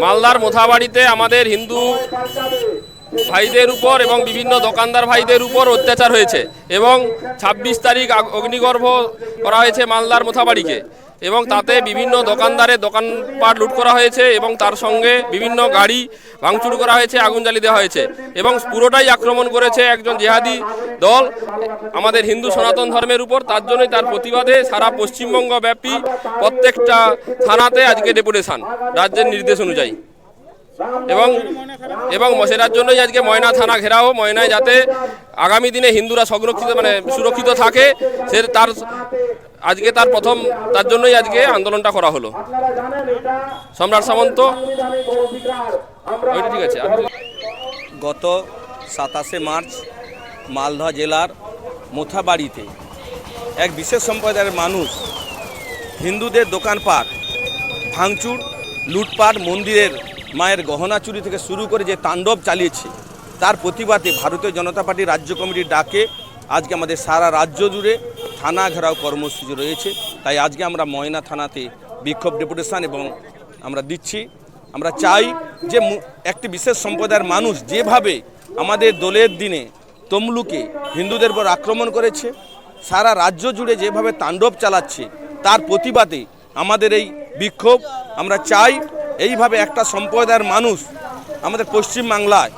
মালদার মোথাবাড়িতে আমাদের হিন্দু ভাইদের উপর এবং বিভিন্ন দোকানদার ভাইদের উপর অত্যাচার হয়েছে এবং ছাব্বিশ তারিখ আগ- অগ্নিগর্ভ করা হয়েছে মালদার মোথাবাড়িকে। এবং তাতে বিভিন্ন দোকানদারের দোকানপাট লুট করা হয়েছে এবং তার সঙ্গে বিভিন্ন গাড়ি ভাঙচুর করা হয়েছে, আগুন জ্বালিয়ে দেওয়া হয়েছে এবং পুরোটাই আক্রমণ করেছে একজন জেহাদি দল, আমাদের হিন্দু সনাতন ধর্মের উপর। তার জন্যই তার প্রতিবাদে সারা পশ্চিমবঙ্গ ব্যাপী প্রত্যেকটা থানাতে আজকে ডেপুটেশন, রাজ্যের নির্দেশ অনুযায়ী। এবং এবং সেটার জন্যই আজকে ময়না থানা ঘেরাও, ময়নায় যাতে আগামী দিনে হিন্দুরা সংরক্ষিত মানে সুরক্ষিত থাকে, সে তার আজকে তার প্রথম তার জন্যই আজকে আন্দোলনটা করা হলো। সম্রাট সামন্ত। ওইটা ঠিক আছে গত সাতাশে মার্চ মালদহ জেলার মোথাবাড়িতে এক বিশেষ সম্প্রদায়ের মানুষ হিন্দুদের দোকানপাট ভাঙচুর লুটপাট মন্দিরের মায়ের গহনা চুরি থেকে শুরু করে যে তাণ্ডব চালিয়েছে তার প্রতিবাদে ভারতীয় জনতা পার্টি রাজ্য কমিটির ডাকে আজকে আমাদের সারা রাজ্য জুড়ে থানা ঘেরাও কর্মসূচি রয়েছে। তাই আজকে আমরা ময়না থানাতে বিক্ষোভ ডেপুটেশন এবং আমরা দিচ্ছি। আমরা চাই যে একটি বিশেষ সম্প্রদায়ের মানুষ যেভাবে আমাদের দলের দিনে তমলুকে হিন্দুদের উপর আক্রমণ করেছে, সারা রাজ্য জুড়ে যেভাবে তাণ্ডব চালাচ্ছে, তার প্রতিবাদে আমাদের এই বিক্ষোভ। আমরা চাই এইভাবে একটা সম্প্রদায়ের মানুষ আমাদের পশ্চিম বাংলায়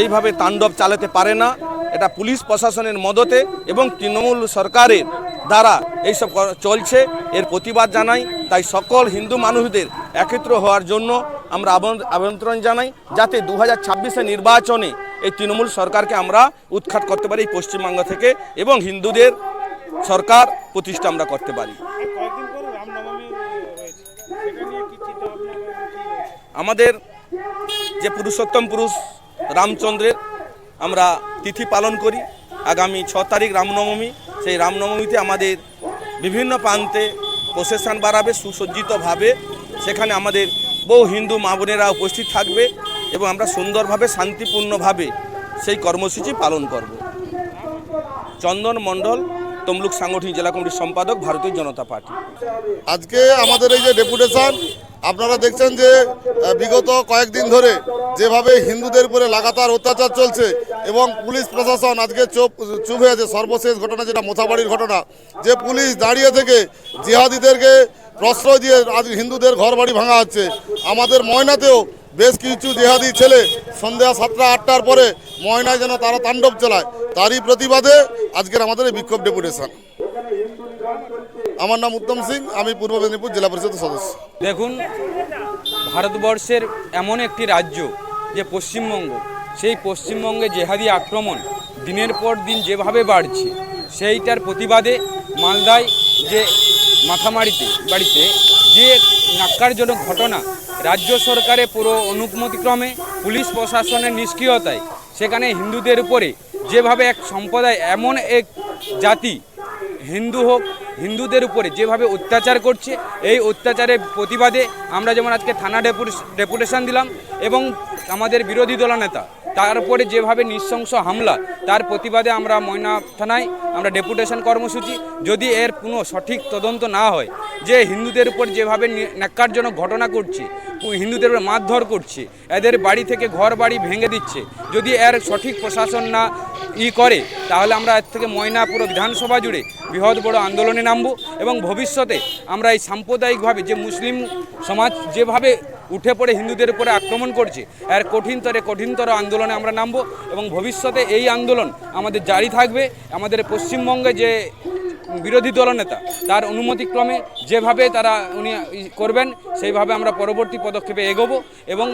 এইভাবে তাণ্ডব চালাতে পারে না। এটা পুলিশ প্রশাসনের মদতে এবং তৃণমূল সরকারের দ্বারা এইসব চলছে। এর প্রতিবাদ জানাই। তাই সকল হিন্দু মানুষদের একত্র হওয়ার জন্য আমরা আমন- আমন্ত্রণ জানাই যাতে দু হাজার নির্বাচনে এই তৃণমূল সরকারকে আমরা উৎখাত করতে পারি এই পশ্চিমবঙ্গ থেকে এবং হিন্দুদের সরকার প্রতিষ্ঠা আমরা করতে পারি? আমাদের যে পুরুষোত্তম পুরুষ রামচন্দ্রের আমরা তিথি পালন করি। আগামী ছ তারিখ রামনবমী। সেই রামনবমীতে আমাদের বিভিন্ন প্রান্তে প্রসেশন বাড়াবে, সুসজ্জিতভাবে। সেখানে আমাদের বহু হিন্দু মা বোনেরা উপস্থিত থাকবে এবং আমরা সুন্দরভাবে, শান্তিপূর্ণভাবে সেই কর্মসূচি পালন করব। চন্দন মণ্ডল তমলুক সাংগঠনিক জেলা কমিটির সম্পাদক ভারতীয় জনতা পার্টি। আজকে আমাদের এই যে ডেপুটেশন, আপনারা দেখছেন যে বিগত কয়েকদিন ধরে যেভাবে হিন্দুদের উপরে লাগাতার অত্যাচার চলছে এবং পুলিশ প্রশাসন আজকে চুপ চুপ হয়ে আছে। সর্বশেষ ঘটনা যেটা মোথাবাড়ির ঘটনা, যে পুলিশ দাঁড়িয়ে থেকে জিহাদিদেরকে প্রশ্রয় দিয়ে আজ হিন্দুদের ঘর বাড়ি ভাঙা হচ্ছে। আমাদের ময়নাতেও বেশ কিছু জেহাদি ছেলে সন্ধ্যা সাতটা, আটটার পরে ময়নায় যেন তারা তাণ্ডব চালায়, তারই প্রতিবাদে আজকের আমাদের এই বিক্ষোভ ডেপুটেশন। আমার নাম উত্তম সিং, আমি পূর্ব মেদিনীপুর জেলা পরিষদের সদস্য। দেখুন, ভারতবর্ষের এমন একটি রাজ্য যে পশ্চিমবঙ্গ, সেই পশ্চিমবঙ্গে জেহাদি আক্রমণ দিনের পর দিন যেভাবে বাড়ছে, সেইটার প্রতিবাদে মালদায় যে মাথামারিতে, বাড়িতে। যে নাক্কারজনক ঘটনা রাজ্য সরকারের পুরো অনুমতিক্রমে পুলিশ প্রশাসনের নিষ্ক্রিয়তায়, সেখানে হিন্দুদের উপরে যেভাবে এক সম্প্রদায়, এমন এক জাতি, হিন্দু হোক, হিন্দুদের উপরে যেভাবে অত্যাচার করছে, এই অত্যাচারের প্রতিবাদে আমরা যেমন আজকে থানা ডেপুটেশন দিলাম এবং আমাদের বিরোধী দলনেতা তার উপরে যেভাবে নৃশংস হামলা, তার প্রতিবাদে আমরা ময়না থানায় আমরা ডেপুটেশন কর্মসূচি, যদি এর কোনো সঠিক তদন্ত না হয়, যে হিন্দুদের উপর যেভাবে ন্যাক্কারজনক ঘটনা করছে হিন্দুদের উপর মারধর করছে, এদের বাড়ি থেকে ঘর বাড়ি ভেঙে দিচ্ছে, যদি এর সঠিক প্রশাসন না ই করে, তাহলে আমরা এর থেকে ময়না পুরো বিধানসভা জুড়ে বৃহৎ বড় আন্দোলনে নামব এবং ভবিষ্যতে আমরা এই সাম্প্রদায়িকভাবে যে মুসলিম সমাজ, যেভাবে উঠে পড়ে হিন্দুদের উপরে আক্রমণ করছে। এর কঠিনতরে কঠিনতর আন্দোলনে আমরা নামব এবং ভবিষ্যতে এই আন্দোলন আমাদের জারি থাকবে। আমাদের পশ্চিমবঙ্গে যে বিরোধী দলনেতা, তার অনুমতিক্রমে যেভাবে তারা উনি করবেন, সেইভাবে আমরা পরবর্তী পদক্ষেপে এগোবো এবং